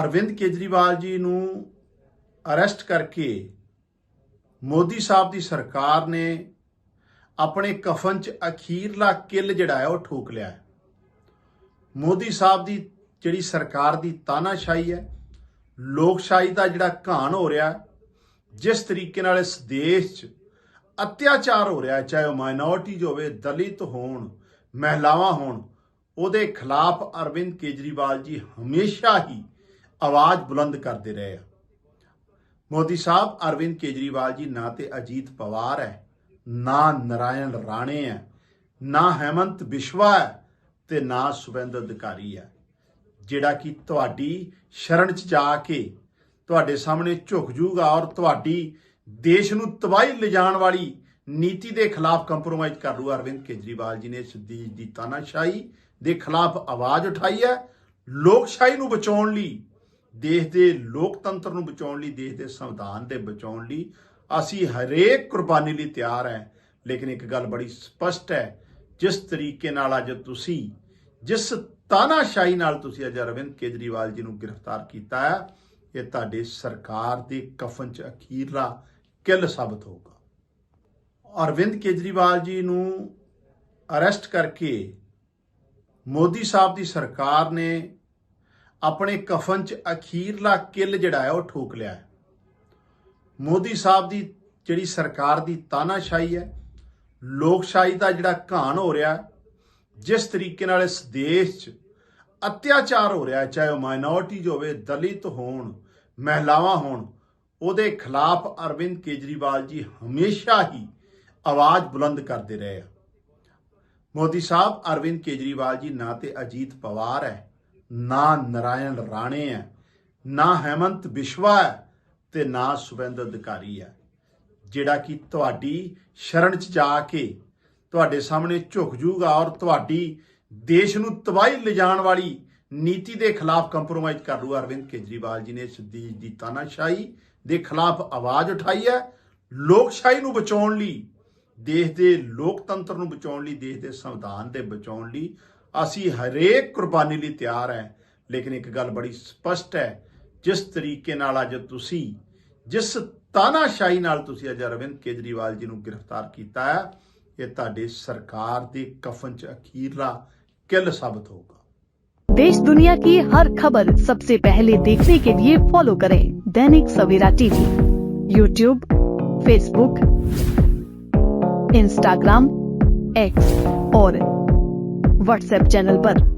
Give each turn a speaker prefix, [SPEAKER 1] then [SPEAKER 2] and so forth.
[SPEAKER 1] ਅਰਵਿੰਦ ਕੇਜਰੀਵਾਲ ਜੀ ਨੂੰ ਅਰੈਸਟ ਕਰਕੇ ਮੋਦੀ ਸਾਹਿਬ ਦੀ ਸਰਕਾਰ ਨੇ ਆਪਣੇ ਕਫਨ 'ਚ ਅਖੀਰਲਾ ਕਿੱਲ ਜਿਹੜਾ ਹੈ ਉਹ ਠੋਕ ਲਿਆ ਹੈ। ਮੋਦੀ ਸਾਹਿਬ ਦੀ ਜਿਹੜੀ ਸਰਕਾਰ ਦੀ ਤਾਨਾਸ਼ਾਹੀ ਹੈ, ਲੋਕਸ਼ਾਹੀ ਦਾ ਜਿਹੜਾ ਘਾਣ ਹੋ ਰਿਹਾ ਜਿਸ ਤਰੀਕੇ ਨਾਲ ਇਸ ਦੇਸ਼ 'ਚ ਅਤਿਆਚਾਰ ਹੋ ਰਿਹਾ ਚਾਹੇ ਉਹ ਮਾਈਨੋਰਟੀਜ਼ ਹੋਵੇ, ਦਲਿਤ ਹੋਣ, ਮਹਿਲਾਵਾਂ ਹੋਣ, ਉਹਦੇ ਖਿਲਾਫ ਅਰਵਿੰਦ ਕੇਜਰੀਵਾਲ ਜੀ ਹਮੇਸ਼ਾ ਹੀ ਆਵਾਜ਼ ਬੁਲੰਦ ਕਰਦੇ ਰਹੇ ਆ। ਮੋਦੀ ਸਾਹਿਬ, ਅਰਵਿੰਦ ਕੇਜਰੀਵਾਲ ਜੀ ਨਾ ਤੇ ਅਜੀਤ ਪਵਾਰ ਹੈ, ਨਾ ਨਰਾਇਣ ਰਾਣੇ ਹੈ, ਨਾ ਹੈਮੰਤ ਬਿਸ਼ਵਾ ਹੈ ਤੇ ਨਾ ਸੁਵਿੰਦਰ ਅਧਿਕਾਰੀ ਹੈ। ਜਿਹੜਾ ਕਿ ਤੁਹਾਡੀ ਸ਼ਰਨ ਚ ਜਾ ਕੇ ਤੁਹਾਡੇ ਸਾਹਮਣੇ ਝੁਕ ਜੂਗਾ ਔਰ ਤੁਹਾਡੀ ਦੇਸ਼ ਨੂੰ ਤਬਾਹੀ ਲਿਜਾਣ ਵਾਲੀ ਨੀਤੀ ਦੇ ਖਿਲਾਫ ਕੰਪਰੋਮਾਈਜ਼ ਕਰ ਲੂ ਅਰਵਿੰਦ ਕੇਜਰੀਵਾਲ ਜੀ ਨੇ ਇਸ ਦੀ ਤਾਨਾਸ਼ਾਹੀ ਦੇ ਖਿਲਾਫ ਆਵਾਜ਼ ਉਠਾਈ ਹੈ। ਲੋਕਸ਼ਾਹੀ ਨੂੰ ਬਚਾਉਣ ਲਈ ਦੇਸ਼ ਦੇ ਲੋਕਤੰਤਰ ਨੂੰ ਬਚਾਉਣ ਲਈ, ਦੇਸ਼ ਦੇ ਸੰਵਿਧਾਨ ਦੇ ਬਚਾਉਣ ਲਈ ਅਸੀਂ ਹਰੇਕ ਕੁਰਬਾਨੀ ਲਈ ਤਿਆਰ ਹੈ। ਲੇਕਿਨ ਇੱਕ ਗੱਲ ਬੜੀ ਸਪਸ਼ਟ ਹੈ, ਜਿਸ ਤਰੀਕੇ ਨਾਲ ਅੱਜ ਤੁਸੀਂ, ਜਿਸ ਤਾਨਾਸ਼ਾਹੀ ਨਾਲ ਤੁਸੀਂ ਅੱਜ ਅਰਵਿੰਦ ਕੇਜਰੀਵਾਲ ਜੀ ਨੂੰ ਗ੍ਰਿਫਤਾਰ ਕੀਤਾ ਹੈ, ਇਹ ਤੁਹਾਡੇ ਸਰਕਾਰ ਦੇ ਕਫਨ 'ਚ ਅਖੀਰਲਾ ਕਿੱਲ ਸਾਬਤ ਹੋਊਗਾ। ਅਰਵਿੰਦ ਕੇਜਰੀਵਾਲ ਜੀ ਨੂੰ ਅਰੈਸਟ ਕਰਕੇ ਮੋਦੀ ਸਾਹਿਬ ਦੀ ਸਰਕਾਰ ਨੇ ਆਪਣੇ ਕਫਨ 'ਚ ਅਖੀਰਲਾ ਕਿੱਲ ਜਿਹੜਾ ਹੈ, ਉਹ ਠੋਕ ਲਿਆ ਹੈ। ਮੋਦੀ ਸਾਹਿਬ ਦੀ ਜਿਹੜੀ ਸਰਕਾਰ ਦੀ ਤਾਨਾਸ਼ਾਹੀ ਹੈ, ਲੋਕਸ਼ਾਹੀ ਦਾ ਜਿਹੜਾ ਘਾਣ ਹੋ ਰਿਹਾ ਜਿਸ ਤਰੀਕੇ ਨਾਲ ਇਸ ਦੇਸ਼ 'ਚ ਅਤਿਆਚਾਰ ਹੋ ਰਿਹਾ ਚਾਹੇ ਉਹ ਮਾਈਨੋਰਟੀਜ਼ ਹੋਵੇ, ਦਲਿਤ ਹੋਣ, ਮਹਿਲਾਵਾਂ ਹੋਣ, ਉਹਦੇ ਖਿਲਾਫ ਅਰਵਿੰਦ ਕੇਜਰੀਵਾਲ ਜੀ ਹਮੇਸ਼ਾ ਹੀ ਆਵਾਜ਼ ਬੁਲੰਦ ਕਰਦੇ ਰਹੇ ਆ। ਮੋਦੀ ਸਾਹਿਬ, ਅਰਵਿੰਦ ਕੇਜਰੀਵਾਲ ਜੀ ਨਾ ਤੇ ਅਜੀਤ ਪਵਾਰ ਹੈ ਨਾ ਨਰਾਇਣ ਰਾਣੇ ਹੈ ਨਾ ਹੈਮੰਤ ਬਿਸ਼ਵਾ ਹੈ ਤੇ ਨਾ ਸੁਵਿੰਦਰ ਅਧਿਕਾਰੀ ਹੈ ਜਿਹੜਾ ਕਿ ਤੁਹਾਡੀ ਸ਼ਰਨ ਚ ਜਾ ਕੇ ਤੁਹਾਡੇ ਸਾਹਮਣੇ ਝੁਕ ਜੂਗਾ ਔਰ ਤੁਹਾਡੀ ਦੇਸ਼ ਨੂੰ ਤਬਾਹੀ ਲਿਜਾਣ ਵਾਲੀ ਨੀਤੀ ਦੇ ਖਿਲਾਫ ਕੰਪਰੋਮਾਈਜ਼ ਕਰ ਲੂ ਅਰਵਿੰਦ ਕੇਜਰੀਵਾਲ ਜੀ ਨੇ ਇਸ ਦੀ ਤਾਨਾਸ਼ਾਹੀ ਦੇ ਖਿਲਾਫ ਆਵਾਜ਼ ਉਠਾਈ ਹੈ ਲੋਕਸ਼ਾਹੀ ਨੂੰ ਬਚਾਉਣ ਲਈ, ਦੇਸ਼ ਦੇ ਲੋਕਤੰਤਰ ਨੂੰ ਬਚਾਉਣ ਲਈ, ਦੇਸ਼ ਦੇ ਸੰਵਿਧਾਨ ਦੇ ਬਚਾਉਣ ਲਈ ਅਸੀਂ ਹਰੇਕ ਕੁਰਬਾਨੀ ਲਈ ਤਿਆਰ ਹੈ ਲੇਕਿਨ ਇੱਕ ਗੱਲ ਬੜੀ ਸਪਸ਼ਟ ਹੈ ਜਿਸ ਤਰੀਕੇ ਨਾਲ ਅੱਜ ਤੁਸੀਂ ਜਿਸ ਤਾਨਾਸ਼ਾਹੀ ਨਾਲ ਤੁਸੀਂ ਅੱਜ ਅਰਵਿੰਦ ਕੇਜਰੀਵਾਲ ਜੀ ਨੂੰ ਗ੍ਰਿਫਤਾਰ ਕੀਤਾ ਹੈ ਇਹ ਤੁਹਾਡੇ ਸਰਕਾਰ ਦੇ ਕਫਨ 'ਚ ਅਖੀਰਲਾ ਕਿੱਲ ਸਾਬਤ ਹੋਊਗਾ
[SPEAKER 2] देश दुनिया की हर खबर सबसे पहले देखने के लिए फॉलो करें Dainik Savera TV YouTube Facebook Instagram X और व्हाट्सएप चैनल पर।